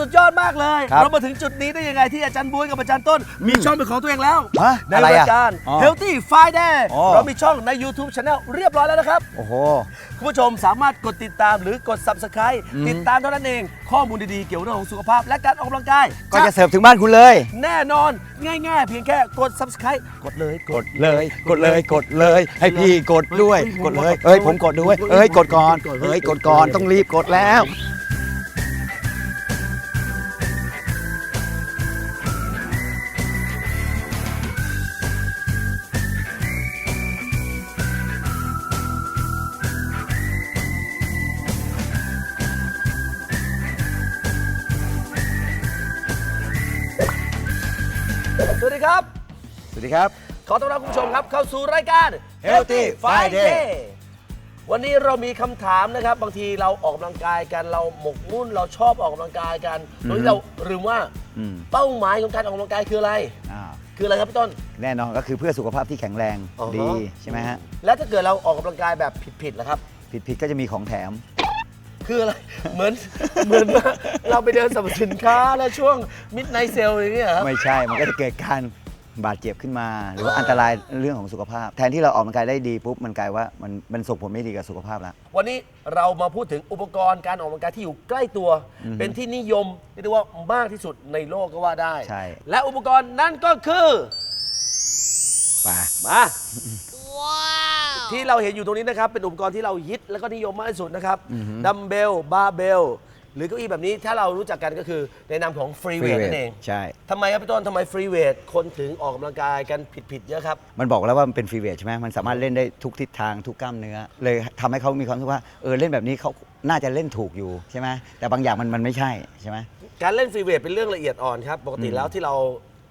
สุดยอดมากเลย ครับเรามาถึงจุดนี้ได้ยังไงที่อาจารย์บุ้ยกับอาจารย์ต้น มีช่องเป็นของตัวเองแล้ว ฮะในอะไรราอะยการ อ๋อ Healthy Friday อ๋อ เรามีช่องใน YouTube Channel เรียบร้อยแล้วนะครับ โอ้โห คุณผู้ชมสามารถกดติดตามหรือกด Subscribe ติดตามเท่านั้นเอง ข้อมูลดีๆ เกี่ยวกับเรื่องของสุขภาพ และการออกกำลังกายก็จะเสิร์ฟถึงบ้านคุณเลย แน่นอนง่ายๆ เพียงแค่กด Subscribe กดเลยกดเลย กดเลย กดเลย ให้พี่กดด้วย กดเลย เอ้ย ผมกดด้วย เอ้ย กดก่อน เอ้ย กดก่อน ต้องรีบกดแล้ว ดีครับ สวัสดีครับ ขอต้อนรับคุณผู้ชมครับเข้าสู่รายการ Healthy Friday วันนี้เรามีคำถามนะครับ บางทีเราออกกำลังกายกันเราหมกมุ่นเราชอบออกกำลังกายกันโดยที่เราลืมว่าอืม เป้าหมายของการออกกำลังกายคืออะไร อ่าคืออะไรครับพี่ต้น แน่นอนก็คือเพื่อสุขภาพที่แข็งแรงอ๋อฮะดีใช่ไหมฮะ แล้วถ้าเกิดเราออกกำลังกายแบบผิดๆล่ะครับ ผิดผิดก็จะมีของแถม คืออะไร เหมือนเหมือนว่าเราไปเดินสรรพสินค้าแล้วช่วงมิดไนเซลอย่างเงี้ยครับ ไม่ใช่ มันก็จะเกิดการบาดเจ็บขึ้นมา หรือว่าอันตรายเรื่องของสุขภาพ แทนที่เราออกกำลังกายได้ดีปุ๊บมันกลายว่ามันมันส่งผลไม่ดีกับสุขภาพแล้ววันนี้เรามาพูดถึงอุปกรณ์การออกกำลังกายที่อยู่ใกล้ตัว เป็นที่นิยมเรียกได้ว่ามากที่สุดในโลกก็ว่าได้ ใช่ และอุปกรณ์นั่นก็คือ ไป่ามา ที่เราเห็นอยู่ตรงนี้นะครับ เป็นอุปกรณ์ที่เราฮิตแล้วก็นิยมมากที่สุดนะครับดัมเบลบาร์เบลหรือเก้าอี้แบบนี้ถ้าเรารู้จักกันก็คือในนามของฟรีเวทนั่นเองใช่ ทำไมครับพี่ต้นทำไมฟรีเวท คนถึงออกกำลังกายกันผิดๆเยอะครับ มันบอกแล้วว่ามันเป็นฟรีเวทใช่ไหมมันสามารถเล่นได้ทุกทิศทางทุกกล้ามเนื้อ เลยทำให้เขามีความรู้สึกว่าเออเล่นแบบนี้เขาน่าจะเล่นถูกอยู่ใช่ไหมแต่บางอย่างมันมันไม่ใช่ใช่ไหม การเล่นฟรีเวทเป็นเรื่องละเอียดอ่อนครับ ปกติแล้วที่เรา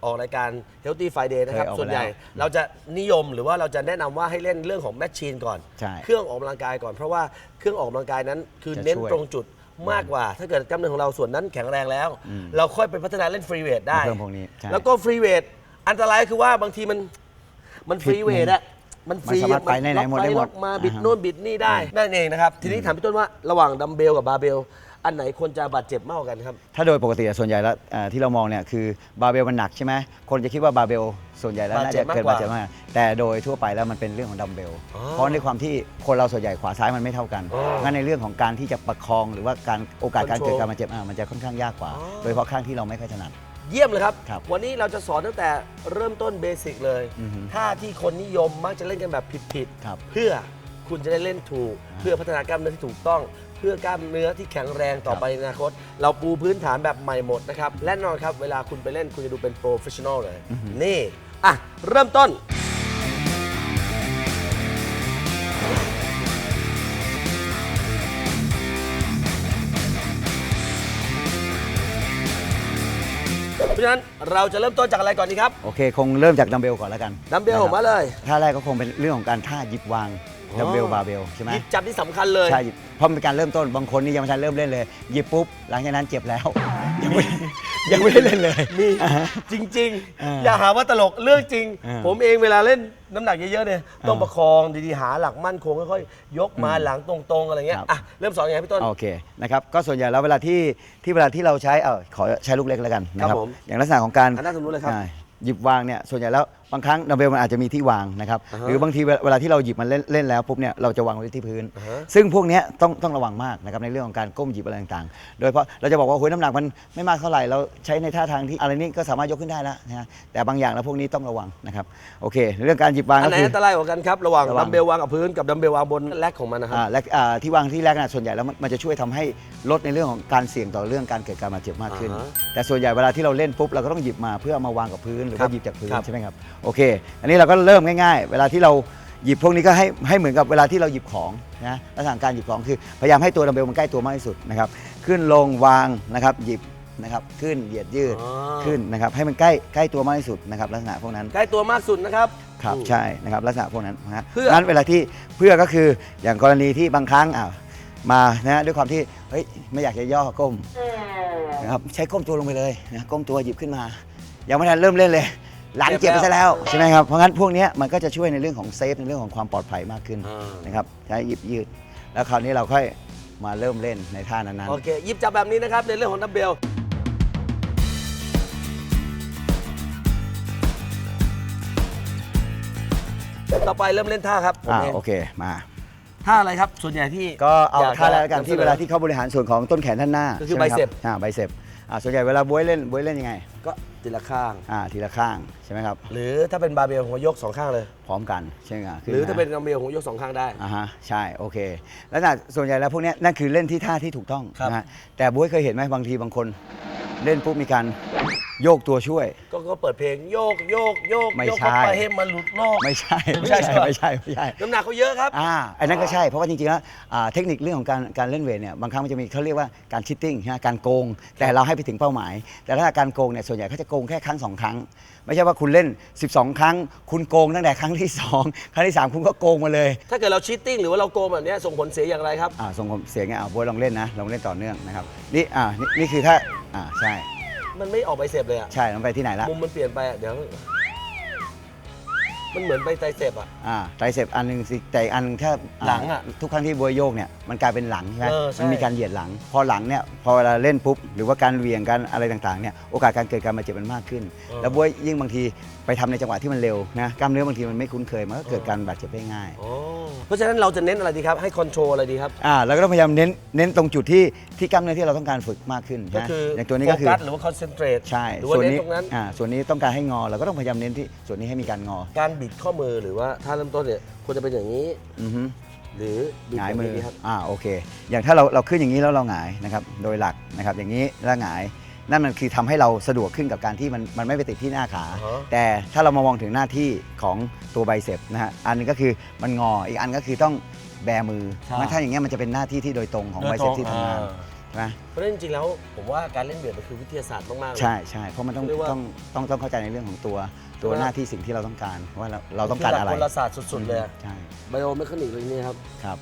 ออกรายการ Healthy Friday นะครับ เคยออกมาส่วนใหญ่แล้วเราจะนิยมหรือว่าเราจะแนะนำว่าให้เล่นเรื่องของแมชชีนก่อน ใช่เครื่องออกกำลังกายก่อนเพราะว่าเครื่องออกกำลังกายนั้นคือจะเน้นช่วยตรงจุดมากกว่า ถ้าเกิดกล้ามเนื้อของเราส่วนนั้นแข็งแรงแล้ว อืมเราค่อยไปพัฒนาเล่นฟรีเวทได้เครื่องพวกนี้ใช่แล้วก็ฟรีเวทอันตรายก็คือว่าบางทีมันมันฟรีเวทอะมันฟรีมันสามารถไปไหนๆหมดได้หมดล็อกปล็อกมาบิดอ่าฮะ โน่น บิดนี่ได้นั่นเองนะครับ ทีนี้ถามพี่ต้นว่าระหว่างดัมเบลกับบาร์เบล อันไหนควรจะบาดเจ็บมากกว่ากันครับ ถ้าโดยปกติอะส่วนใหญ่แล้วเอ่อที่เรามองเนี่ยคือบาร์เบลมันหนักใช่ไหมคนจะคิดว่าบาร์เบลส่วนใหญ่แล้วบาดน่าเจ็จะบมากเกิดกว่าบาดเจ็บมากแต่โดยทั่วไปแล้วมันเป็นเรื่องของดัมเบลอ๋อเพราะในความที่คนเราส่วนใหญ่ขวาซ้ายมันไม่เท่ากันอ๋องั้นในเรื่องของการที่จะประคองหรือว่าการโอกาสการ Control เกิดการบาดเจ็บอะมันจะค่อนข้างยากกว่า อ๋อ โดยเฉพาะข้างที่เราไม่ค่อยถนัด เยี่ยมเลยครับ ครับวันนี้เราจะสอนตั้งแต่เริ่มต้นเบสิกเลยอือฮึท่าที่คนนิยมมักจะเล่นกันแบบผิดครับ ๆ เพื่อคุณจะได้เล่นถูก เพื่อพัฒนากล้ามเนื้อที่ถูกต้อง เพื่อกล้ามเนื้อที่แข็งแรงต่อไปในอนาคต เราปูพื้นฐานแบบใหม่หมดนะครับ และแน่นอนครับ เวลาคุณไปเล่นคุณจะดูเป็นโปรเฟชชั่นอลเลย นี่ อะ เริ่มต้น เพราะฉะนั้นเราจะเริ่มต้นจากอะไรก่อนดีครับ โอเค คงเริ่มจากดัมเบลก่อนแล้วกันดัมเบลนะครับมาเลย ท่าแรกก็คงเป็นเรื่องของการท่าหยิบวางอ๋อ ดัมเบลบาร์เบลใช่ไหมหยิบจับที่สำคัญเลย ใช่หยิบเพราะมันเป็นการเริ่มต้นบางคนนี่ยังไม่ทันเริ่มเล่นเลยหยิบปุ๊บหลังจากนั้นเจ็บแล้ว ยังไม่ยังไม่ได้เล่นเลยมีอ่าฮะจริง อ่าๆ อย่าหาว่าตลกเรื่องจริง อ่าผมเองเวลาเล่นน้ำหนักเยอะๆเนี่ยต้องอ่าประคองดีๆหาหลักมั่นคงค่อยๆยกมาอืมหลังตรงๆอะไรเงี้ยครับ อะเริ่มสอนยังไงพี่ต้น โอเคนะครับก็ส่วนใหญ่แล้วเวลาที่ที่เวลาที่เราใช้เออขอใช้ลูกเล็กแล้วกันนะคครัรับบผมอย่างลักษณะของการอันนั้นตรงนู้นเลยครับ อ่าหยิบวางเนี่ยส่วนใหญ่แล้ว บางครั้งดัมเบลมันอาจจะมีที่วางนะครับอ่าฮะหรือบางทีเวลาเวลาที่เราหยิบมันเล่นเล่นแล้วปุ๊บเนี่ยเราจะวางไว้ที่พื้นอ่าฮะซึ่งพวกเนี้ยต้องต้องระวังมากนะครับในเรื่องของการก้มหยิบอะไรต่างๆ โดยเฉพาะเราจะบอกว่าโอ้ยน้ำหนักมันไม่มากเท่าไหร่เราใช้ในท่าทางที่อะไรนี้ก็สามารถยกขึ้นได้แล้วนะฮะแต่บางอย่างแล้วพวกนี้ต้องระวังนะครับโอเค เรื่องการหยิบวางอันก็ไหนคือ อันตรายกว่ากันครับระหว่างระหว่าง ดัมเบลวางกับพื้นกับดัมเบลวางบนแรกของมันนะครับ อ่าและอ่าที่วางที่แรกนะส่วนใหญ่แล้วมันมันจะช่วยทำให้ลดในเรื่องของการเสี่ยงต่อเรื่องการเกิดการบาดเจ็บมากขึ้น อ่าฮะแต่ส่วนใหญ่เวลาที่เราเล่นปุ๊บเราก็ต้องหยิบมาเพื่อเอามาวางกับพื้นหรือครัว่าบหยิบจากพื้นครับ ใช่ไหมครับโอเค อันนี้เราก็เริ่มง่าย ๆ เวลาที่เราหยิบพวกนี้ก็ให้ให้เหมือนกับเวลาที่เราหยิบของนะลักษณะการหยิบของคือพยายามให้ตัวดัมเบลมันใกล้ตัวมากที่สุดนะครับขึ้นลงวางนะครับหยิบนะครับขึ้นเหยียดยืดอ๋อ ขึ้นนะครับให้มันใกล้ใกล้ตัวมากที่สุดนะครับลักษณะพวกนั้น ใกล้ตัวมากสุดนะครับ ครับอืมใช่นะครับลักษณะพวกนั้นนะฮะเพื่อ นั้นเวลาที่เพื่อก็คืออย่างกรณีที่บางครั้งอ่ามานะฮะด้วยความที่เฮ้ยไม่อยากจะย่อก้มนะครับใช้ก้มตัวลงไปเลยนะก้มตัวหยิบขึ้นมายังไม่ทันเริ่มเล่นเลย หลังเจ็บไปซะแล้วใช่ไหมครับเพราะงั้นพวกนี้มันก็จะช่วยในเรื่องของเซฟในเรื่องของความปลอดภัยมากขึ้นนะครับใช้หยิบยืด แล้วคราวนี้เราค่อยมาเริ่มเล่นในท่านั้นๆโอเคหยิบจับแบบนี้นะครับในเรื่องของดัมเบลต่อไปเริ่มเล่นท่าครับอ่โอเคมาท่าอะไรครับส่วนใหญ่ที่ก็เอาท่าแล้วกันที่เวลาที่เขาบริหารส่วนของต้นแขนท่านหน้าก็คือใบเส็บใบเส็บอ่าส่วนใหญ่เวลาบวยเล่นบวยเล่นยังไงก็ทีละข้าง อ่าทีละข้างใช่ไหมครับหรือถ้าเป็นบาร์เบลผมก็ยกสองข้างเลย พร้อมกันใช่ไหมขึ้หรือถ้าเป็นะดัมเบลผมยกสองข้างได้ อ่าฮะใช่โอเค แล้วน่ะส่วนใหญ่แล้วพวกเนี้ยนั่นคือเล่นที่ท่าที่ถูกต้องครับ นะฮะแต่บวยเคยเห็นไหมบางทีบางคน เล่นปุ๊บมีการโยกตัวช่วย ก็ก็เปิดเพลงโยกโยกโยกไม่โยกใช่เข้าไปให้มันหลุดโลก ไม่ใช่ไม่ไม่ใช่ใช่ใช่ปะไม่ใช่ไม่ใช่ น้ำหนักเขาเยอะครับ อ่าอันนั้นก็ใช่ เพราะว่าจริงๆแล้วอ่าเทคนิคเรื่องของการการเล่นเวทเนี่ยบางครั้งมันจะมีเขาเรียกว่าการชิตติ้งนะการโกง แต่เราให้ไปถึงเป้าหมาย แต่ถ้าการโกงเนี่ยส่วนใหญ่เขาจะโกงแค่ครั้งสองครั้ง ไม่ใช่ว่าคุณเล่น 12 ครั้ง คุณโกงตั้งแต่ครั้งที่2ครั้งที่3คุณก็โกงมาเลยถ้าเกิดเราชีตติ้งหรือว่าเราโกงแบบเนี้ยส่งผลเสียอย่างไรครับ อ่าส่งผมเสียงไงอ่าบวยลองเล่นนะลองเล่นต่อเนื่องนะครับนี่อ่านี่นี่คือถ้าอ่าใช่มันไม่ออกใบเสพเลยอะใช่ลองไปที่ไหนละ มุมมันเปลี่ยนไปอะเดี๋ยว มันเหมือนใบไตรเสพอะอ่าไตรเสพอันหนึ่งสิแต่อีกอันหนึ่งถ้าหลังอะทุกครั้งที่บวยโยกเนี่ยมันกลายเป็นหลังใช่ไหมเออใช่ มันมีการเหยียดหลัง พอหลังเนี่ยพอเวลาเล่นปุ๊บหรือว่าการเหวี่ยงการอะไรต่างๆเนี่ยโอกาสการเกิดการบาดเจ็บมันมากขึ้น แล้วบวยยิ่งบางทีไปทำในจังหวะที่มันเร็วนะกล้ามเนื้อบางทีมันไม่คุ้นเคยมันก็เกิดการบาดเจ็บได้ง่าย อ๋อ เพราะฉะนั้นเราจะเน้นอะไรดีครับ ให้คอนโทรลอะไรดีครับ อ่าเราก็ต้องพยายามเน้นเน้นตรงจุดที่ที่กล้ามเนื้อที่เราต้องการฝึกมากขึ้นก็นะคืออย่างตัวนี้ก็คือโฟกัสหรือว่าคอนเซนเทรตใช่หรือว่าส่วนเน้นนี้ตรงนั้น อ่าส่วนนี้ต้องการให้งอเราก็ต้องพยายามเน้นที่ส่วนนี้ให้มีการงอการบิดข้อมือหรือว่าถ้าเริ่มต้นเนี่ยควรจะเป็นอย่างนี้ อือฮึ หรือบิดหงายมือแบบนี้ครับ อ่าโอเค อย่างถ้าเราเราขึ้นอย่างนี้แล้วเราหงายนะครับ โดยหลักนะครับ อย่างนี้แล้วหงาย นั่นมันคือทำให้เราสะดวกขึ้นกับการที่มันมันไม่ไปติดที่หน้าขาอ๋อแต่ถ้าเรามามองถึงหน้าที่ของตัวไบเซปนะฮะอันหนึงก็คือมันงออีกอันก็คือต้องแบมือใช่งั้นถ้าอย่างเงี้ยมันจะเป็นหน้าที่ที่โดยตรงของไบเซปที่ทำงานอ่ใช่ไหมเพราะฉะนั้นจริงๆแล้วผมว่าการเล่นเบียดมันคือวิทยาศาสตร์มากๆเลย ใช่ใช่เพราะมันต้องเรียกว่าต้องต้องต้องเข้าใจในเรื่องของตัวตัวใช่ไหมหน้าที่สิ่งที่เราต้องการว่าเราเราต้องการอะไรคืหลักกลศาสตร์สุดๆเลยอะใช่ไบโอเมคานิกเลยนี่ครับครับ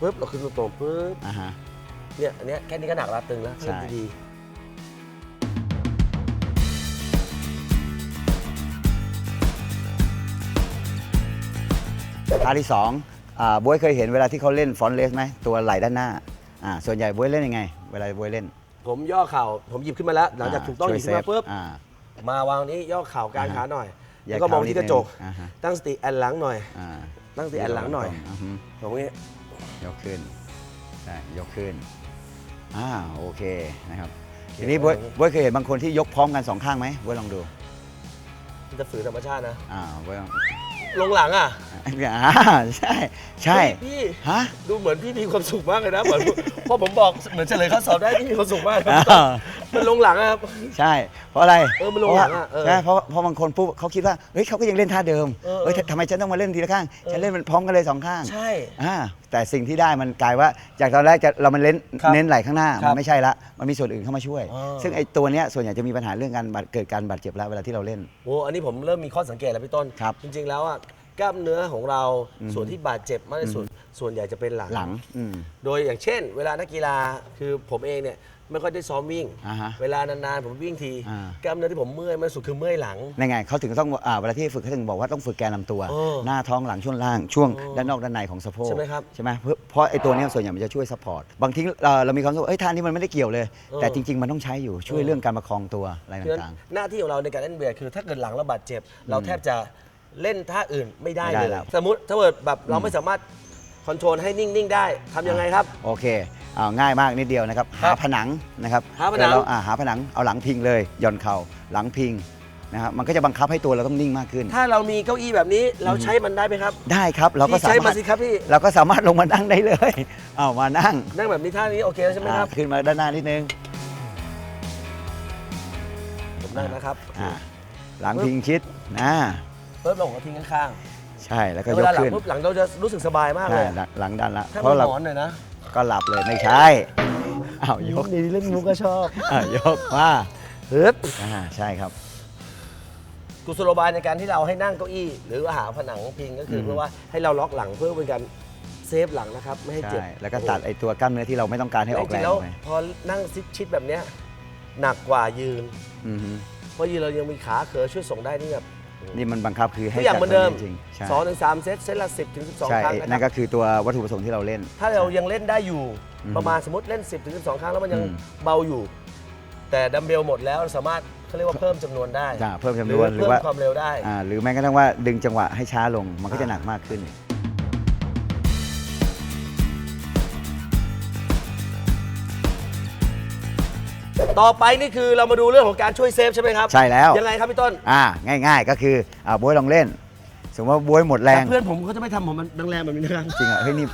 ปุ๊บเราขึ้นตรงๆปุ๊บอ่าฮะ เนี่ยอันเนี้ยแค่นี้ก็หนักละตึงแล้วใช่เล่นดี ท่าที่สองอ่าบวยเคยเห็นเวลาที่เขาเล่นฟอนเลสไหมตัวไหล่ด้านหน้าอ่าส่วนใหญ่บวยเล่นยังไง เวลาบวยเล่นๆผมย่อเข่าผมหยิบขึ้นมาแล้วหลังจากถูกต้องหช่วยิบขึ้นมาเซฟปุ๊บอ่ามาวางนี้ย่อเข่ากลางอ่าฮะขาหน่อยแยแล้วก็มองที่กระจกอ่าฮะตั้งสติแอนหลังหน่อยอ่าตั้งสติแอนหลังหน่อยาฮึตรงนี้ยกขึ้นใช่ยกขึ้นอ่าโอเคนะครับทีนี้บวยบวยเคยเห็นบางคนที่ยกพร้อมกันสองข้างไหมบวยลองดูมันจะฝืนธรรมชาตินะอ่าบวย ลองลงหลังอะอ่าใช่ ใช่พี่พี่ฮะ ดูเหมือนพี่มีความสุขมากเลยนะ เหมือนพอผมบอกเหมือนเฉลยข้อสอบได้พี่มีความสุขมากครับอ่า มันลงหลังอะครับ ใช่ เพราะอะไรเออมันลงหลังอะเออใช่เพราะเพราะบางคนปุ๊บเขาคิดว่าเฮ้ยเขาก็ยังเล่นท่าเดิมเออ เฮ้ยทำไมฉันต้องมาเล่นทีละข้างฉันเล่นมันพร้อมกันเลยสองข้างใช่ อ่าแต่สิ่งที่ได้มันกลายว่าจากตอนแรกจะเรามันเล่นครับเน้นไหลข้างหน้าครัมับนไม่ใช่ละมันมีส่วนอื่นเข้ามาช่วยอ๋อซึ่งไอ้ตัวเนี้ยส่วนใหญ่จะมีปัญหาเรื่องการบาดเกิดการบาดเจ็บแล้วเวลาที่เราเล่น โอ้อันนี้ผมเริ่มมีข้อสังเกตแล้วพี่ต้น ครับจริง ๆ แล้วอะ กล้ามเนื้อของเราอืมส่วนที่บาดเจ็บมากที่สุดส่วนใหญ่จะเป็นหลัง หลังอืม โดยอย่างเช่น เวลานักกีฬาคือผมเองเนี่ยไม่ค่อยได้ซ้อมวิ่ง อ่าฮะเวลานานๆ ผมวิ่งที อ่า กล้ามเนื้อที่ผมเมื่อยมากที่สุดคือเมื่อยหลังนั่นไงเขาถึงต้องอ่าเวลาที่ฝึกเขาถึงบอกว่าต้องฝึกแกนลำตัว เออหน้าท้องหลังช่วงล่างช่วงเออด้านนอกด้านในของสะโพกใช่ไหมครับใช่ไหมเพราะเพราะไอ้ตัวเนี้ยส่วนใหญ่มันจะช่วยซัพพอร์ตบางทีเอ่อเรามีความรู้สึกว่าเอ้ยท่านี้มันไม่ได้เกี่ยวเลย เออ แต่จริง ๆ มันต้องใช้อยู่ช่วยเออเรื่องการประคองตัวอะไรเพราะฉะนั้นต่าง หน้าที่ของเราในการเล่นเบียดคือถ้าเกิดหลังเราบาดเจ็บ เราแทบจะ เล่นท่าอื่นไม่ได้ไม่ได้เลยแล้ว สมมติถ้าเกิดแบบเราไม่สามารถคอนโทรลให้นิ่ง ๆ ได้ทำยังไงครับๆโอเคเอาง่ายมากนิดเดียวนะครับ ครัหาบผนังนะครับหาผนังเวลเราอ่าหาผนังเอาหลังพิงเลยหย่อนเข่าหลังพิงนะครับมันก็จะบังคับให้ตัวเราต้องนิ่งมากขึ้น ถ้าเรามีเก้าอี้แบบนี้เราใช้มันได้ไหมครับได้ครับเราก็พี่สาใช้มารมาถสิครับพี่เราก็สามารถลงมานั่งได้เลยเอามานั่งนั่งแบบนี้ท่านี้โอเคแล้วใช่ไหมครับอ่าขึ้นมาด้านหน้านิดนึงผมนั่งนะครับ อ่าหลังพิงชิดอ่า เพิ่มลงกับทิ้งข้างใช่แล้วๆก็แล้วเวยกลาหลังขึ้นปุ๊บหลังเราจะรู้สึกสบายมากเลใช่ยหลังหลังดันละถ้าเพมีราะเราหมอนหน่อยนะก็หลับเลยไม่ใช่อ้าวยกนี่เล่นมุกก็ชอบอ่ายกมาฮึบอ่าใช่ครับ กุศโลบายในการที่เราให้นั่งเก้าอี้ หรือว่าหาผนังพิงก็คืออม เพื่อว่าให้เราล็อกหลังเพื่อเป็นการเซฟหลังนะครับ ไม่ให้เจ็บใช่แล้วก็ตัดไอ้ตัวกล้ามเนื้อที่เราไม่ต้องการให้ออกจแรริงงๆแล้วไปพอนั่งซิดชิดแบบเนี้ยหนักกว่ายืน อือฮึเพราะยืนเรายังมีขาเขอช่วยส่งได้นี่แบบ นี่มันบังคับคือทุให้กอย่างเหมือนเดิมจริงๆใช่สองถึงสามเซตเซตละสิบถึงสิบสองใช่ครั้งนั่นะนคก็รับคือตัววัตถุประสงค์ที่เราเล่น ถ้าเรายังเล่นได้อยู่อืมประมาณสมมติเล่น 10ถึง12 ครั้งแล้วมันยังอืม เบาอยู่แแต่ดัมเบลหมดแล้วสามารถเขาเรียกว่าเพิ่มจำนวนได้อ่าเพิ่มจำนวนหรือเพิ่มว่าความเร็วได้ อ่าหรือแม้กระทั่งว่าดึงจังหวะให้ช้าลงมันก็จะหนักมากขึ้น ต่อไปนี่คือเรามาดูเรื่องของการช่วยเซฟใช่ไหมครับใช่แล้ว ยังไงครับพี่ต้น อ่าง่าย ๆ ก็คืออ่าบวยลองเล่น สมมติว่าบวยหมดแรแต่ง เพื่อนผมเขาจะไม่ทำผมมันแรงๆแบบนี้นะครับจริงเหรอเฮ้ยนี่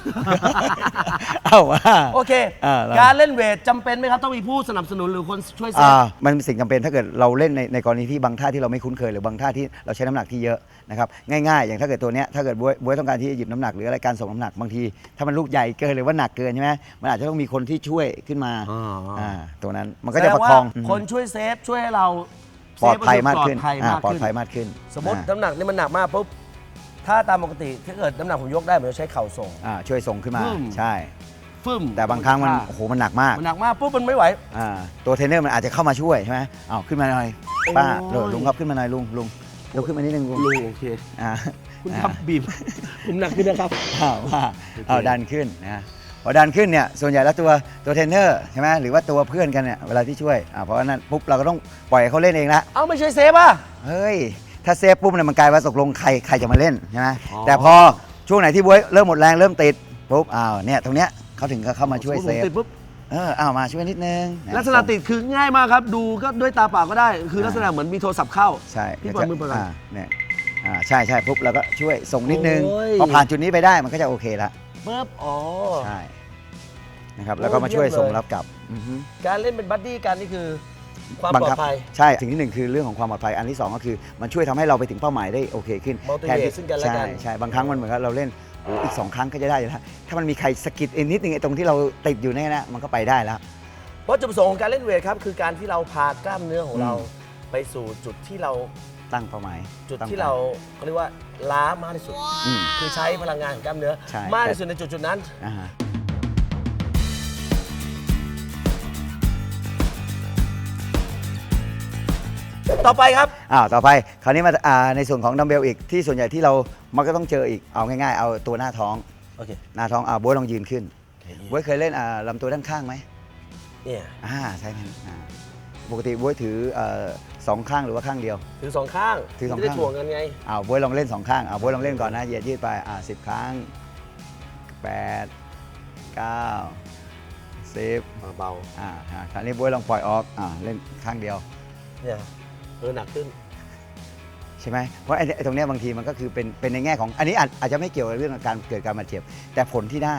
เอ้าว่า โอเค อ่าแล้ว การเล่นเวทจำเป็นไหมครับ ต้องมีผู้สนับสนุนหรือคนช่วยเซฟ อ่ามันเป็นสิ่งจำเป็นถ้าเกิดเราเล่นในในกรณีที่บางท่าที่เราไม่คุ้นเคยหรือบางท่าที่เราใช้น้ำหนักที่เยอะนะครับง่ายๆ อย่างถ้าเกิดตัวเนี้ยถ้าเกิดบวยบวยต้องการที่จะหยิบน้ำหนักหรืออะไรการส่งน้ำหนักบางที ถ้ามันลูกใหญ่เกินหรือว่าหนักเกินใช่ไหมมันอาจจะต้องมีคนที่ช่วยขึ้นมาอ่า อ่าตัวนั้นมันก็จะประคองแสดว่าคนช่วยเซฟช่วยให้เราปลอดภัยเซฟมากขึ้นปลอดภัยอ่ามากปลอดขึ้นภัยมากขึ้นสมมติอ่าน้ำหนักนี่มันหนักมากปุ๊บ ถ้าตามปกติถ้าเกิดน้ำหนักผมยกได้ผมจะใช้เข่าส่ง อ่าช่วยส่งขึ้นมาอืม ใช่ ฟึ่มแต่บางครั้งมันโอ้โหมันหนักมากมันหนักมากปุ๊บมันไม่ไหว อ่าตัวเทรนเนอร์มันอาจจะเข้ามาช่วยใช่ไหมเอาขึ้นมาหน่อยป้าโอ้ยโดดลุงครับขึ้นมาหน่อยลุงลุงยกขึ้นมานิดนึงลุงลุงโอเค อ่าคุณครับบีบ ผมหนักขึ้นนะครับอ้าวว่าเอาดันขึ้นนะพอดันขึ้นเนี่ยส่วนใหญ่แล้วตัวตัวเทรนเนอร์ใช่ไหมหรือว่าตัวเพื่อนกันเนี่ยเวลาที่ช่วยอ่าเพราะฉะนั้นปุ๊บเราก็ต้องปล่อยให้เขาเล่นเองละ เอ้าไม่ใช่เซฟอะเฮ้ย ถ้าเซฟปุ๊บเนี่ยมันกลายว่าตกลงใครใครจะมาเล่นใช่ไหมอ๋อ แต่พอช่วงไหนที่บวยเริ่มหมดแรงเริ่มติดปุ๊บอ้าวเนี่ยตรงเนี้ยเขาถึงก็เข้ามาช่วยผมเซฟติดปุ๊บเอออ้าวมาช่วยนิดนึงนลักษณะติดคือง่ายมากครับ ดูก็ด้วยตาเปล่าก็ได้ คือลักษณะเหมือนมีโทรศัพท์เข้า ใช่พี่ปล่อยมือไปก่อนาเนี่ยอ่าใช่ใช่ปุ๊บเราก็ช่วยส่งนิดนึงโอ้ย พอผ่านจุดนี้ไปได้มันก็จะโอเคละปุ๊บอ๋อ ใช่นะครับแล้วก็มาช่วยโอ้เยี่ยมเลยส่งรับกลับอือฮึ การเล่นเป็นบัดดี้กันนี่คือ ความบังปลอคับดภัยใช่สิ่งที่หนึ่งคือเรื่องของความปลอดภัยอันที่สองก็คือมันช่วยทำให้เราไปถึงเป้าหมายได้โอเคขึ้น Motivate ที่ซึ่งกันและกันใช่ใช่บางครั้งมันเหมือนกับเราเล่นโอ้อีกสองครั้งก็จะได้แล้วถ้ามันมีใครสะกิดเอ็นนิดนึงไอ้ตรงที่เราติดอยู่เนี่ยนะมันก็ไปได้แล้วเพราะจุดประสงค์ของการเล่นเวทครับคือการที่เราพากล้ามเนื้อของเราอืมไปสู่จุดที่เราตั้งเป้าหมายจุดตั้งที่เราเขาเรียกว่าล้ามากที่สุดอืมคือใช้พลังงานของกล้ามเนื้อใช่มากที่สุดในจุดจุดๆนั้น ต่อไปครับ อ้าวต่อไปคราวนี้มาอ่าในส่วนของดัมเบลอีกที่ส่วนใหญ่ที่เรามักจะต้องเจออีกเอาง่ายๆ เอาตัวหน้าท้อง โอเคหน้าท้องอ่าบ๊วยลองยืนขึ้นบ๊วยเคยเล่นอ่าลำตัวด้านข้างไหมเนี่ยอ่าใช่ไหมอ่าปกติบ๊วยถือเอ่อสองข้างหรือว่าข้างเดียว ถือสองข้างถือสองจะได้ข้างถ่วงกันไง อ้าวบ๊วยลองเล่นสองข้างอ้าวบ๊วยลองเล่นก่อนนะเหยียดยืดไปอ่าสิบครั้งแปดเก้าสิบเบาอ่าอ่าคราวนี้บ๊วยลองปล่อยออกอ่าเล่นข้างเดียว ๆเนี่ย เออหนักขึ้น ใช่ไหมเพราะไอ้ไอ้ตรงเนี้ยบางทีมันก็คือเป็นเป็นในแง่ของอันนี้อาจอาจจะไม่เกี่ยวกับเรื่องการเกิดการบาดเจ็บแต่ผลที่ได้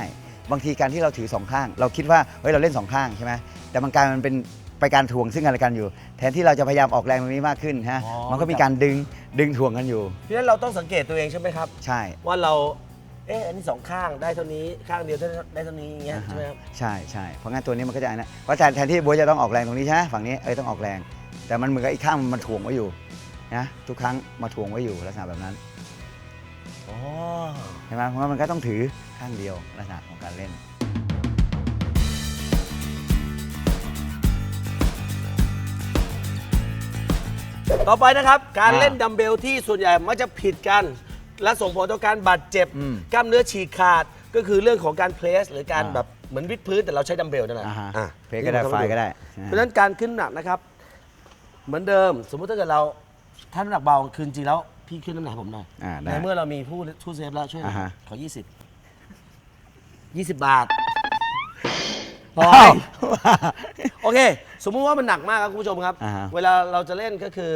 บางทีการที่เราถือสองข้าง เราคิดว่าเฮ้ยเราเล่นสองข้างใช่ไหมแต่มันกลายมันเป็นไปการถ่วงซึ่งกันและกันอยู่ แทนที่เราจะพยายามออกแรงตรงนี้มากขึ้นฮะอ๋อ มันก็มีการดึงดึงถ่วงกันอยู่ เพราะฉะนั้นเราต้องสังเกตตัวเองใช่ไหมครับ ใช่ว่าเรา เอ๊ะ อันนี้สองข้างได้เท่านี้ ข้างเดียวได้ได้เท่านี้อย่างเงี้ยอ่าใช่ฮะไหมครับ ใช่ใช่เพราะงั้นตัวนี้มันก็จะอันนะเพราะแทนแทนที่บัวจะต้องออกแรงตรงนี้ใช่ไหมฝั่งนี้เอ้ยต้องออกแรง แต่มันเหมือนกับอีกข้างมันถ่วงไว้อยู่นะทุกครั้งมาถ่วงไว้อยู่ลักษณะแบบนั้นอ๋อใช่ไหมเพราะว่ามันก็ต้องถือข้างเดียวลักษณะของการเล่น ต่อไปนะครับ การอ่าเล่นดัมเบลที่ส่วนใหญ่มักจะผิดกัน และส่งผลต่อการบาดเจ็บ อืมกล้ามเนื้อฉีกขาดก็คือเรื่องของการเพลส หรือการอ่าแบบเหมือนวิดพื้นแต่เราใช้ดัมเบลนั่นแหละอ่าฮะอะเพลก็ได้นี่ผมไฟทำให้ก็ได้ เพราะฉะนั้นการขึ้นน้ำหนักนะครับ เหมือนเดิม สมมุติถ้าเกิดเราถ้าน้ำหนักเบาคือจริงๆแล้ว พี่ขึ้นน้ำหนักให้ผมหน่อยอ่าได้ในเมื่อเรามีผู้ผู้เซฟแล้วช่วยอ่าฮะ ขอ 20 20 บาทพออ้าวโอเค สมมุติว่ามันหนักมากครับคุณผู้ชมครับ อ่าฮะ เวลาเราจะเล่นก็คือ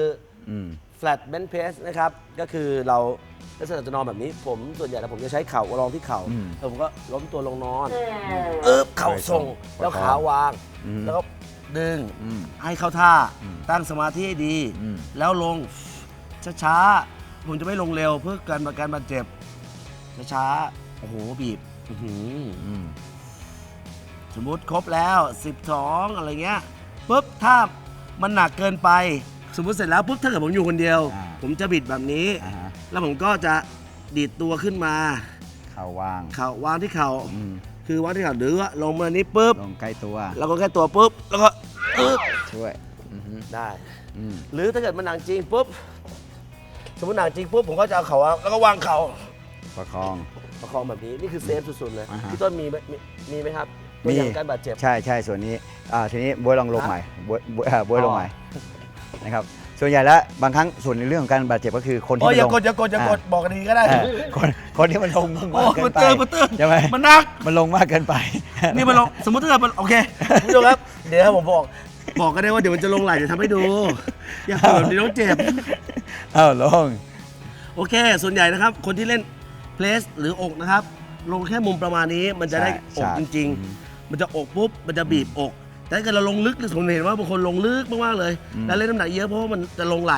อืม flat bench press นะครับ ก็คือเราลักษณะจะนอนแบบนี้ ผมส่วนใหญ่แล้วผมจะใช้เข่ารองที่เข่าอืมแล้วผมก็ล้มตัวลงนอนเอ๊บเข่าส่งประคองแล้วขาวาง อืม แล้วก็ ดึงอืมให้เข้าท่า อืมตั้งสมาธิให้ดี อืม แล้วลงช้าๆผมจะไม่ลงเร็วเพื่อการการบาดเจ็บช้าๆโอ้โหบีบอื้อหือ อืม สมมุติครบแล้ว 12 อะไรเงี้ยปุ๊บถ้ามันหนักเกินไป สมมุติเสร็จแล้วปุ๊บถ้าเกิดผมอยู่คนเดียว อ่า ผมจะบิดแบบนี้ อ่าฮะแล้วผมก็จะดีดตัวขึ้นมา เข่าวาง เข่าวางที่เข่าอืม คือวางที่เข่าหรือว่าลงมานี้ปุ๊บลงใกล้ตัวแล้วก็แค่ตัวปุ๊บแล้วก็อึ๊บช่วยอือฮึได้ อืมหรือถ้าเกิดมันหนักจริงปุ๊บสมมติหนักจริงปุ๊บผมก็จะเอาเข่าวางแล้วก็วางเข่าประคอง ประคองแบบนี้นี่คือเซฟสุดๆเลยอ่าฮะ พี่ต้นมีไหมมีมีไหมครับตัวอย่างการบาดเจ็บ ใช่ใช่ส่วนนี้อ่าทีนี้บวยลองลงฮะใหม่บวยบวยอ่าบวยลงอ๋อใหม่นะครับ ส่วนใหญ่แล้วบางครั้งส่วนในเรื่องของการบาดเจ็บก็คือคนที่โอ้ยอย่ามันกลดงอย่ากดอย่ากดบอกกันดีก็ได้ เออคนคนที่มันลงมากโอ้เกิมันนไปเติมมันเติมใช่ไหมมันนัก มันลงมากเกินไปนี่มันลงสมมติถ้าเกิดมันโอเคคุณผู้ชมครับ เดี๋ยวผมบอก บอกก็ได้ว่าเดี๋ยวมันจะลงไหลเดี๋ยวทำให้ดู อย่าเปิดแบบนี้ต้องเจ็บ เอ้าลง โอเค ส่วนใหญ่นะครับ คนที่เล่นเพลสหรืออกนะครับ ลงแค่มุมประมาณนี้ มันจะได้ใช่อกใช่จริงๆมันจะอกปุ๊บ มันจะบีบอก แต่ถ้าเกิดเราลงลึกหรือผมเห็นว่าบางคนลงลึกมากๆเลย แล้วเล่นน้ำหนักเยอะเพราะว่ามันจะลงไหล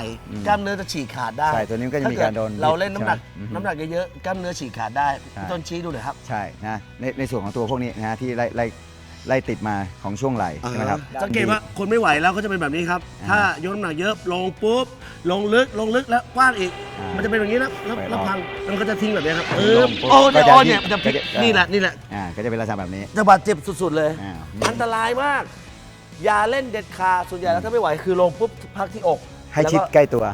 กล้ามเนื้อจะฉีกขาดได้ใช่ตัวนี้มันก็จะมีถ้การโดนเราเล่นน้ำหนักใช่ไหมน้ำหนักเยอะๆกล้ามเนื้อฉีกขาดได้ใช่ พี่ต้นชี้ดูหน่อยครับ ใช่นะในในส่วนของตัวพวกนี้นะฮะที่ไล่ไล่ ไล่ติดมาของช่วงไหล่ใช่ไหมครับสังเกตว่าคนไม่ไหวแล้วก็จะเป็นแบบนี้ครับอ่าถ้ายกน้ำหนักเยอะลงปุ๊บ ลงลึกลงลึกแล้วกว้างอีกอ่ามัมันจะเป็นแบบนี้นะแล้วไปแล้วออกพังแล้วมันก็จะทิ้งแบบนี้ครับเอลองปุ๊บโอ้ก็เนี่ยจะโอ้เนี่ยทิ้งมันจะพลิกก็จะนี่แหละนี่แหละอ่าก็จะเป็นลักษณะแบบนี้จะบาดเจ็บสุด ๆ เลยอ่าอันตรายมากอย่าเล่นเด็ดขาดส่วนใหญ่แล้วถ้าไม่ไหวคือลงปุ๊บพักที่อก ให้แล้วชิดก็ใกล้ตัว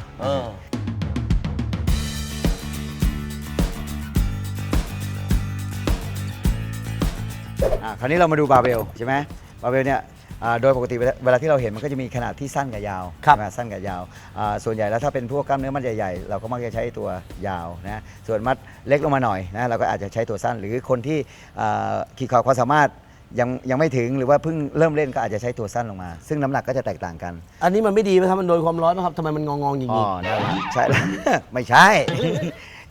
อออ่าคราวนี้เรามาดูบาร์เบลใช่ไหมบาร์เบลเนี่ยอ่าโดยปกติเวลาเวลาที่เราเห็นมันก็จะมีขนาดที่สั้นกับยาวครับใช่ไหมสั้นกับยาวอ่าส่วนใหญ่แล้วถ้าเป็นพวกกล้ามเนื้อมัดใหญ่ๆ เราก็มักจะใช้ตัวยาวนะส่วนมัดเล็กลงมาหน่อยนะเราก็อาจจะใช้ตัวสั้น หรือคนที่อ่าขีดขอบความสามารถยังยังไม่ถึงหรือว่าเพิ่งเริ่มเล่นก็อาจจะใช้ตัวสั้นลงมา ซึ่งน้ำหนักก็จะแตกต่างกัน อันนี้มันไม่ดีไหมครับ มันโดนความร้อนนะครับทำไมมันงองๆอย่างอ๋อนี้ นั่นแหละใช่แล้ว ไม่ใช่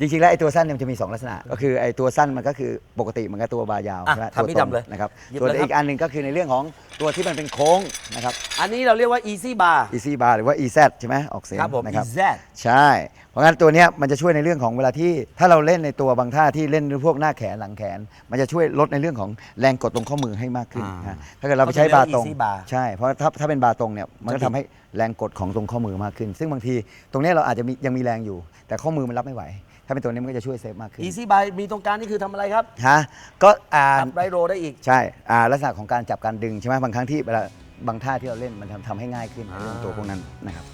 จริงๆแล้วไอ้ตัวสั้นเนี่ยมันจะมี 2 ลักษณะ ก็คือไอ้ตัวสั้นมันก็คือปกติมันก็ตัวบายาวอะใช่ไหมทำพี่ตัวตรงดำเลยนะครับหยิบส่วนเลยครับ อีกอันหนึ่งก็คือในเรื่องของตัวที่มันเป็นโค้งนะครับ อันนี้เราเรียกว่า easy bar easy bar หรือว่า ez ใช่ไหมออกเสียงครับผม นะครับ EZ ใช่ เพราะงั้นตัวเนี้ยมันจะช่วยในเรื่องของเวลาที่ถ้าเราเล่นในตัวบางท่าที่เล่นพวกหน้าแขนหลังแขน มันจะช่วยลดในเรื่องของแรงกดตรงข้อมือให้มากขึ้นอ่านะถ้าเกิดเราไปใช้บาร์ตรงเขาจะเรียกว่า easy bar ใช่ เพราะถ้าถ้าเป็นบาร์ตรงเนี่ยมันก็จะติดทำให้แรงกดของตรงข้อมือมากขึ้น ซึ่งบางทีตรงเนี้ยเราอาจจะมียังมีแรงอยู่ แต่ข้อมือมันรับไม่ไหวถ้าเป็นตัวนี้มันก็จะช่วยเซฟมากขึ้น easy bar มีตรงกลางนี่คือทำอะไรครับฮะ ก็อ่าอัพไรโรได้อีก ใช่ อ่า ลักษณะของการจับการดึงใช่ไหมบางครั้งที่เวลาบางท่าที่เราเล่นมันทำทำให้ง่ายขึ้นในเรื่องตัวพวกนั้นนะครับ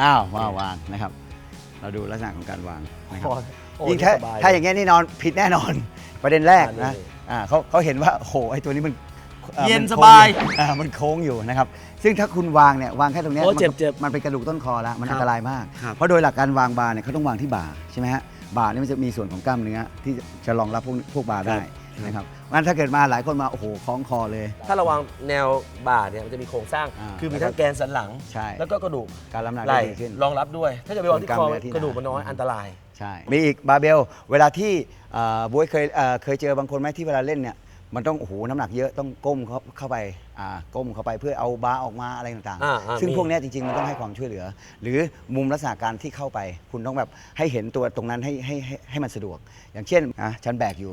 อ้าวมาวางนะครับ เราดูลักษณะของการวางนะครับ โอ้ยิ่งถ้าสบ ถ้าอย่างเงี้ยนี่นอนผิดแน่นอน ประเด็นแรกอันนะนี้อ่าเขาเขาเห็นว่าโอ้โหไอ้ตัวนี้มันอ่อเย็นมัสโค้งบายออ่ามันโค้งอยู่นะครับ ซึ่งถ้าคุณวางเนี่ยวางแค่ตรงเนี้ยโอ้มันเจ็บเจ็บมันเป็นกระดูกต้นคอแล้วมันครับอันตรายมาก ครับ เพราะโดยหลักการวางบาร์เนี่ยเขาต้องวางที่บ่าใช่ไหมฮะ บ่าเนี่ยมันจะมีส่วนของกล้ามเนื้อที่จะรองรับพวกพวกบาร์ได้นะครับงั้นถ้าเกิดมาหลายคนมาโอ้โหคล้องคอเลย ถ้าระวังแนวบ่าเนี่ยมันจะมีโครงสร้าง อ่าคือมีทั้งแกนสันหลัง ใช่ แล้วก็กระดูกการรับน้ำหนักไหล่ได้ดีขึ้น รองรับด้วย ถ้าเกิดไปวางที่คอส่วนกล้ามเนื้อที่ กระดูกมันน้อยหนาอันตราย ใช่ มีอีกบาร์เบล เวลาที่เอ่อบวยเคยเอ่อเคยเจอบางคนไหมที่เวลาเล่นเนี่ย มันต้องโอ้โหน้ำหนักเยอะต้องก้มเข้าเข้าไปอ่าก้มเข้าไปเพื่อเอาบาร์ออกมาอะไรต่างอ่าอ่าๆ ซึ่งมี พวกเนี้ยจริงๆ มันต้องให้ความช่วยเหลือ หรือมุมลักษณะการที่เข้าไป คุณต้องแบบให้เห็นตัวตรงนั้นให้ให้ให้ให้มันสะดวก อย่างเช่นอะฉันแบกอยู่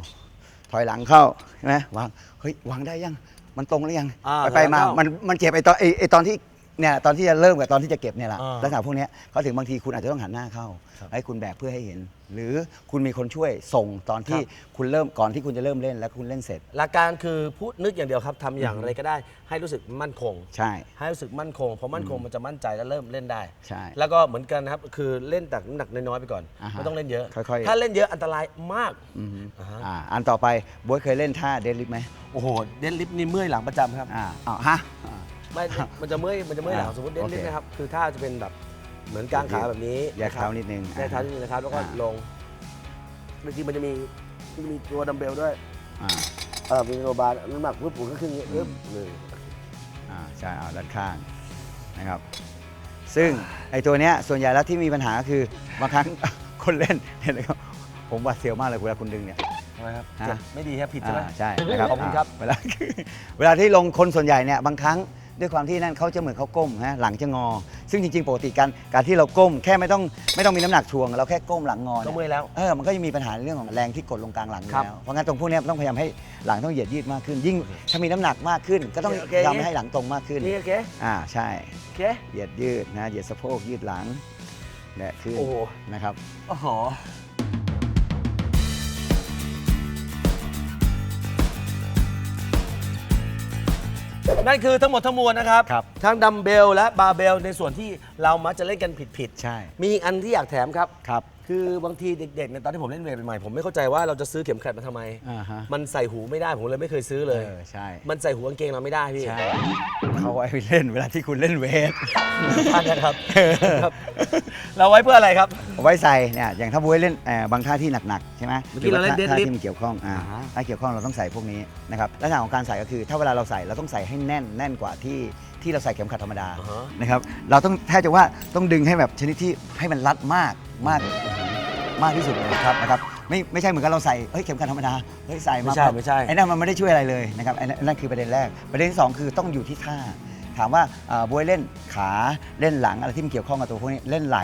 ถอยหลังเข้าใช่ไหมวางเฮ้ยวางได้ยังมันตรงหรือยังอ่าไปไปมาถอยหลังเข้ามันมันเจ็บไอตอนไอ้ไอตอนที่ เนี่ยตอนที่จะเริ่มกับตอนที่จะเก็บเนี่ยแหละอ่าลักษณะพวกเนี้ยเขาถึงบางทีคุณอาจจะต้องหันหน้าเข้าให้คุณแบกเพื่อให้เห็น หรือคุณมีคนช่วยส่งตอนที่คุณเริ่มก่อนที่คุณจะเริ่มเล่นแล้วคุณเล่นเสร็จ หลักการคือพูดนึกอย่างเดียวครับทำอย่างไรก็ได้ ให้รู้สึกมั่นคง ใช่ ให้รู้สึกมั่นคงพอมั่นคงมันจะมั่นใจแล้วเริ่มเล่นได้ ใช่แล้วก็เหมือนกันนะครับ คือเล่นแต่น้ำหนักน้อยๆไปก่อนอ่าฮะไม่ต้องเล่นเยอะ ค่อยๆ ถ้าเล่นเยอะอันตรายมาก อือฮึอ่าฮะ อ่าอันต่อไปบวยเคยเล่นท่าเดดลิฟไหมโอ้โหเดนลิฟต์นี่เมื่อยหลังประจำครับ อ่าอ๋อฮะอ่า ไม่มันจะเมื่อยมันจะเมื่อยหลังอ่าสมมติเดนลิฟต์โอเคนะครับ คือท่าจะเป็นแบบเหมือนกางขาแบบนี้แยกเท้านิดนึงแยกเท้านิดนึงนะครับ แล้วก็อ่าลงบางทีมันจะมีมันจะมีตัวดัมเบลด้วยอ่าเออมีโลบาร์น้ำหนักปุ๊บผมก็ขึ้นอย่างนี้ปึ๊บหนึ่งอ่าใช่เอาด้านข้างนะครับ ซึ่งไอ้ตัวเนี้ยส่วนใหญ่แล้วที่มีปัญหาก็คือบางครั้งคนเล่นเห็นไหมครับผมหวาดเสียวมากเลยเวลาคุณดึงเนี่ยทำไมครับฮะเจ็บไม่ดีครับผิดใช่ไหมอ่าใช่นะครับขอบคุณครับาเวลาเวลาที่ลงคนส่วนใหญ่เนี่ยบางครั้ง ด้วยความที่นั่นเขาจะเหมือนเขาก้มฮะหลังจะงอ ซึ่งจริงๆปกติการการที่เราก้มแค่ไม่ต้องไม่ต้องมีน้ำหนักถ่วง เราแค่ก้มหลังงอก็เนี่ยเมื่อยแล้ว เออมันก็จะมีปัญหาในเรื่องของแรงที่กดลงกลางหลังอยู่ครับแล้วเพราะงั้นตรงพวกเนี้ยต้องพยายามให้หลังต้องเหยียดยืดมากขึ้น ยิ่งถ้ามีน้ำหนักมากขึ้น ก็ต้องโอเคทำให้หลังตรงมากขึ้นนี่โอเคอ่าใช่โอเคเหยียดยืดนะเหยียดสะโพกยืดหลังและขึ้นโอ้โหนะครับ โอ้โห นั่นคือทั้งหมดทั้งมวลนะครับ ครับทั้งดัมเบลและบาร์เบลในส่วนที่เรามักจะเล่นกันผิดใช่ๆมีอีกอันที่อยากแถมครับ ครับ คือบางทีเด็กๆเนี่ยตอนที่ผมเล่นเวทใหม่ๆผมไม่เข้าใจว่าเราจะซื้อเข็มขัดมาทำไม อ่าฮะมันใส่หูไม่ได้ผมเลยไม่เคยซื้อเลย เออใช่ มันใส่หูกางเกงเราไม่ได้พี่ใช่เขาไว้เล่นเวลาที่คุณเล่นเวท ท่านนะครับครับ เราไว้เพื่ออะไรครับ เอาไว้ใส่เนี่ยอย่างถ้าบวยเล่นเอ่อบางท่าที่หนักๆใช่ไหมเมื่อกี้เราเล่นหอว่ท่า deadlift ที่มันเกี่ยวข้องอ่าอ่าฮะ ถ้าเกี่ยวข้องเราต้องใส่พวกนี้นะครับลักษณะของการใส่ก็คือ ถ้าเวลาเราใส่เราต้องใส่ให้แน่นแน่นกว่าที่ที่เราใส่เข็มขัดธรรมดาอ่าฮะนะครับเราต้องแทบจะว่าต้องดึงให้แบบชนิดที่ให้มันรัดมาก มากมากที่สุดเลยครับนะครับไม่ไม่ใช่เหมือนกับเราใส่เฮ้ยเข็มขัดธรรมดาเฮ้ยใส่มาไม่ใช่ปั๊บไม่ใช่ ไอ้นั่นมันไม่ได้ช่วยอะไรเลยนะครับไอ้นั่นนั่นคือประเด็นแรก ประเด็นที่สองคือต้องอยู่ที่ท่า ถามว่าอ่าบวยเล่นขาเล่นหลังอะไรที่มันเกี่ยวข้องกับตัวพวกนี้เล่นไหล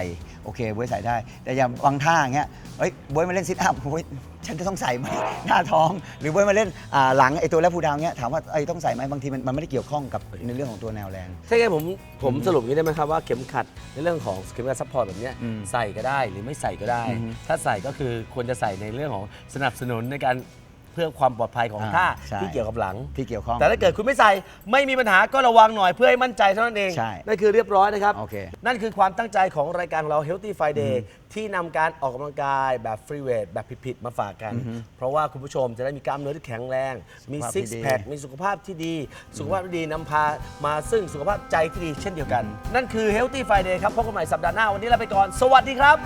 โอเคบวยใส่ได้ แต่อย่างบางท่าอย่างเงี้ยเอ้ยบวยมาเล่นซิทอัพบวยฉันจะต้องใส่ไหมหน้าท้อง หรือบวยมาเล่นอ่าหลังไอ้ตัวแล้วพูดาวเงี้ยถามว่าไอ้ยต้องใส่ไหมบางทีมันมันไม่ได้เกี่ยวข้องกับในเรื่องของตัวแนวแรงถ้าอย่างนั้นผมผมสรุปอย่างนี้ได้ไหมครับว่าเข็มขัดในเรื่องของเข็มขัดซัพพอร์ตแบบเนี้ยอืมใส่ก็ได้หรือไม่ใส่ก็ได้ อือฮึถ้าใส่ก็คือควรจะใส่ในเรื่องของสนับสนุนในการเพื่อความปลอดภัยของอ่าท่าใช่ที่เกี่ยวกับหลัง ที่เกี่ยวข้อง แต่ถ้าเกิดคุณไม่ใส่ไม่มีปัญหาก็ระวังหน่อยเพื่อให้มั่นใจเท่านั้นเองใช่นั่นคือเรียบร้อยนะครับ โอเค นั่นคือความตั้งใจของรายการของเรา Healthy Friday ที่นำการออกกำลังกายแบบฟรีเวทแบบผิดๆมาฝากกัน เพราะว่าคุณผู้ชมจะได้มีกล้ามเนื้อที่แข็งแรง มีสุขภาพซิกที่ดี แพค มีสุขภาพที่ดี สุขภาพที่ดีนำพามาซึ่งสุขภาพใจที่ดีเช่นเดียวกัน นั่นคือ Healthy Friday ครับพบกันใหม่สัปดาห์หน้าวันนี้ลาไปก่อน สวัสดีครับ